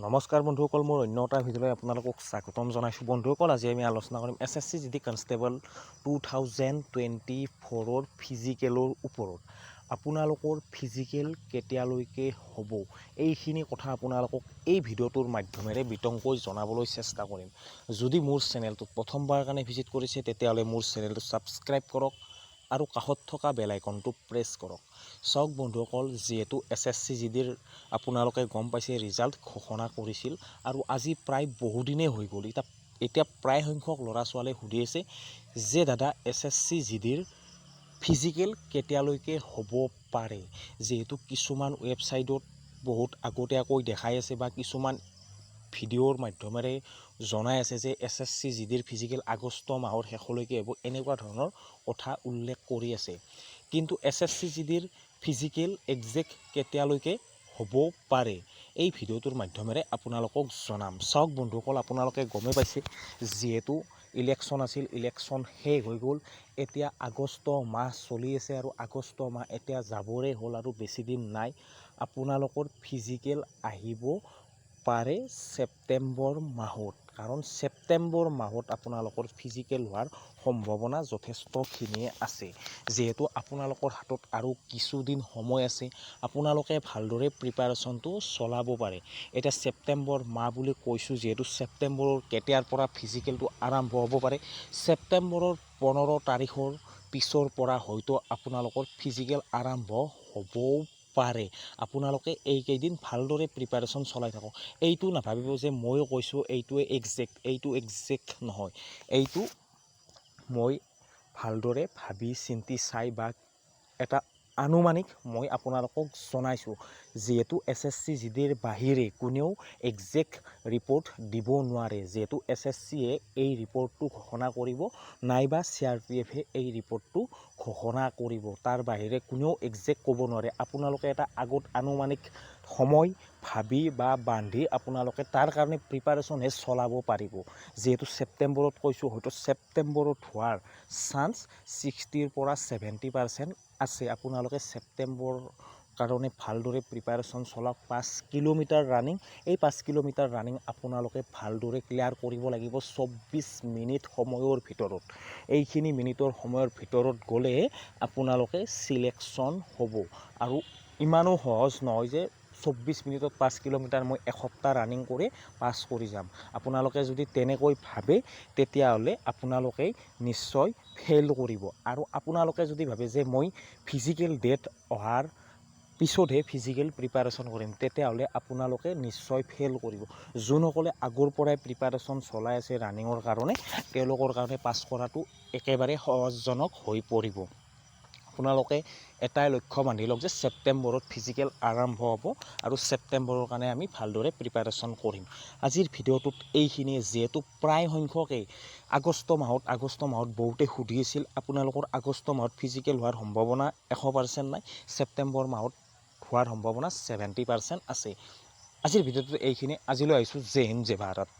নমস্কাৰ বন্ধুসকল, মোৰ অন্য এটা ভিডিঅ'লৈ আপোনালোকক স্বাগতম জনাইছোঁ। বন্ধুসকল, আজি আমি আলোচনা কৰিম S S C G D constable two thousand twenty ফ'ৰৰ ফিজিকেলৰ ওপৰত। আপোনালোকৰ ফিজিকেল কেতিয়ালৈকে হ'ব? এইখিনি কথা আপোনালোকক এই ভিডিঅ'টোৰ মাধ্যমেৰে বিতংকৈ জনাবলৈ চেষ্টা কৰিম। যদি মোৰ চেনেলটোত প্ৰথমবাৰ কাৰণে ভিজিট কৰিছে, তেতিয়াহ'লে মোৰ চেনেলটো ছাবস্ক্ৰাইব কৰক। আৰু কাষত থকা বেল আইকনটো প্ৰেছ কৰক। চাওক বন্ধুসকল যিহেতু এছ এছ চি জি ডিৰ আপোনালোকে গম পাইছে ৰিজাল্ট ঘোষণা কৰিছিল আৰু আজি প্ৰায় বহুদিনেই হৈ গ'ল। এতিয়া এতিয়া প্ৰায় সংখ্যক ল'ৰা ছোৱালীয়ে সুধি আছে যে দাদা এছ এছ চি জি ডিৰ ফিজিকেল কেতিয়ালৈকে হ'ব পাৰে? যিহেতু কিছুমান ৱেবছাইটত বহুত আগতীয়াকৈ দেখাই আছে বা কিছুমান ভিডিঅ'ৰ মাধ্যমেৰে জনাই আছে যে এছ এছ চি জি ডিৰ ফিজিকেল আগষ্ট মাহৰ শেষলৈকে হ'ব এনেকুৱা ধৰণৰ কথা উল্লেখ কৰি আছে। কিন্তু এছ এছ চি জি ডিৰ ফিজিকেল একজেক্ট কেতিয়ালৈকে হ'ব পাৰে, এই ভিডিঅ'টোৰ মাধ্যমেৰে আপোনালোকক জনাম। চাওক বন্ধুসকল, আপোনালোকে গমেই পাইছে, যিহেতু ইলেকশ্যন আছিল ইলেকশ্যন শেষ হৈ গ'ল, এতিয়া আগষ্ট মাহ চলি আছে আৰু আগষ্ট মাহ এতিয়া যাবৰে হ'ল আৰু বেছিদিন নাই। আপোনালোকৰ ফিজিকেল আহিব পাৰে ছেপ্টেম্বৰ মাহত। কাৰণ ছেপ্টেম্বৰ মাহত আপোনালোকৰ ফিজিকেল হোৱাৰ সম্ভাৱনা যথেষ্টখিনিয়ে আছে। যিহেতু আপোনালোকৰ হাতত আৰু কিছুদিন সময় আছে, আপোনালোকে ভালদৰে প্ৰিপাৰেশ্যনটো চলাব পাৰে। এতিয়া ছেপ্টেম্বৰ মাহ বুলি কৈছোঁ, যিহেতু ছেপ্টেম্বৰৰ কেতিয়াৰ পৰা ফিজিকেলটো আৰম্ভ হ'ব পাৰে, ছেপ্টেম্বৰৰ পোন্ধৰ তাৰিখৰ পিছৰ পৰা হয়তো আপোনালোকৰ ফিজিকেল আৰম্ভ হ'বও পাৰে। আপোনালোকে এইকেইদিন ভালদৰে প্ৰিপাৰেশ্যন চলাই থাকক। এইটো নাভাবিব যে ময়ো কৈছোঁ এইটোৱে একজেক্ট এইটো একজেক্ট নহয়। এইটো মই ভালদৰে ভাবি চিন্তি চাই বা এটা আনুমানিক মই আপোনালোকক জনাইছোঁ, যিহেতু এছ এছ চি জি ডিৰ বাহিৰে কোনেও একজেক্ট ৰিপৰ্ট দিব নোৱাৰে। যিহেতু এছ এছ চিয়ে এই ৰিপৰ্টটো ঘোষণা কৰিব, নাইবা চি আৰ পি এফে এই ৰিপৰ্টটো ঘোষণা কৰিব। তাৰ বাহিৰে কোনেও একজেক্ট ক'ব নোৱাৰে। আপোনালোকে এটা আগত আনুমানিক সময় ভাবি বা বান্ধি আপোনালোকে তাৰ কাৰণে প্ৰিপাৰেশ্যনহে চলাব পাৰিব। যিহেতু ছেপ্টেম্বৰত কৈছোঁ, হয়তো ছেপ্টেম্বৰত হোৱাৰ চান্স ছিক্সটিৰ পৰা ছেভেণ্টি পাৰ্চেণ্ট আছে। আপোনালোকে ছেপ্টেম্বৰ কাৰণে ভালদৰে প্ৰিপাৰেশ্যন চলাওক। পাঁচ কিলোমিটাৰ ৰানিং এই পাঁচ কিলোমিটাৰ ৰানিং আপোনালোকে ভালদৰে ক্লিয়াৰ কৰিব লাগিব চৌব্বিছ মিনিট সময়ৰ ভিতৰত। এইখিনি মিনিটৰ সময়ৰ ভিতৰত গ'লে আপোনালোকে চিলেকশ্যন হ'ব। আৰু ইমানো সহজ নহয় যে চৌব্বিছ মিনিটত পাঁচ কিলোমিটাৰ মই এসপ্তাহ ৰানিং কৰি পাছ কৰি যাম। আপোনালোকে যদি তেনেকৈ ভাবে, তেতিয়াহ'লে আপোনালোকে নিশ্চয় ফেইল কৰিব। আৰু আপোনালোকে যদি ভাবে যে মই ফিজিকেল ডেট অহাৰ পিছতহে ফিজিকেল প্ৰিপাৰেশ্যন কৰিম, তেতিয়াহ'লে আপোনালোকে নিশ্চয় ফেইল কৰিব। যোনসকলে আগৰ পৰাই প্ৰিপাৰেশ্যন চলাই আছে ৰানিঙৰ কাৰণে, তেওঁলোকৰ কাৰণে পাছ কৰাটো একেবাৰে সহজজনক হৈ পৰিব। আপোনালোকে এটাই লক্ষ্য বান্ধি লওক যে ছেপ্টেম্বৰত ফিজিকেল আৰম্ভ হ'ব আৰু ছেপ্টেম্বৰৰ কাৰণে আমি ভালদৰে প্ৰিপাৰেশ্যন কৰিম। আজিৰ ভিডিঅ'টোত এইখিনিয়ে, যিহেতু প্ৰায় সংখ্যকেই আগষ্ট মাহত আগষ্ট মাহত বহুতে সুধি আছিল, আপোনালোকৰ আগষ্ট মাহত ফিজিকেল হোৱাৰ সম্ভাৱনা এশ পাৰ্চেণ্ট নাই? ছেপ্টেম্বৰ মাহত হোৱাৰ সম্ভাৱনা ছেভেণ্টি পাৰ্চেণ্ট আছে। আজিৰ ভিডিঅ'টোত এইখিনি আজিলৈ আহিছোঁ, জয় হিন্দ ভাৰত।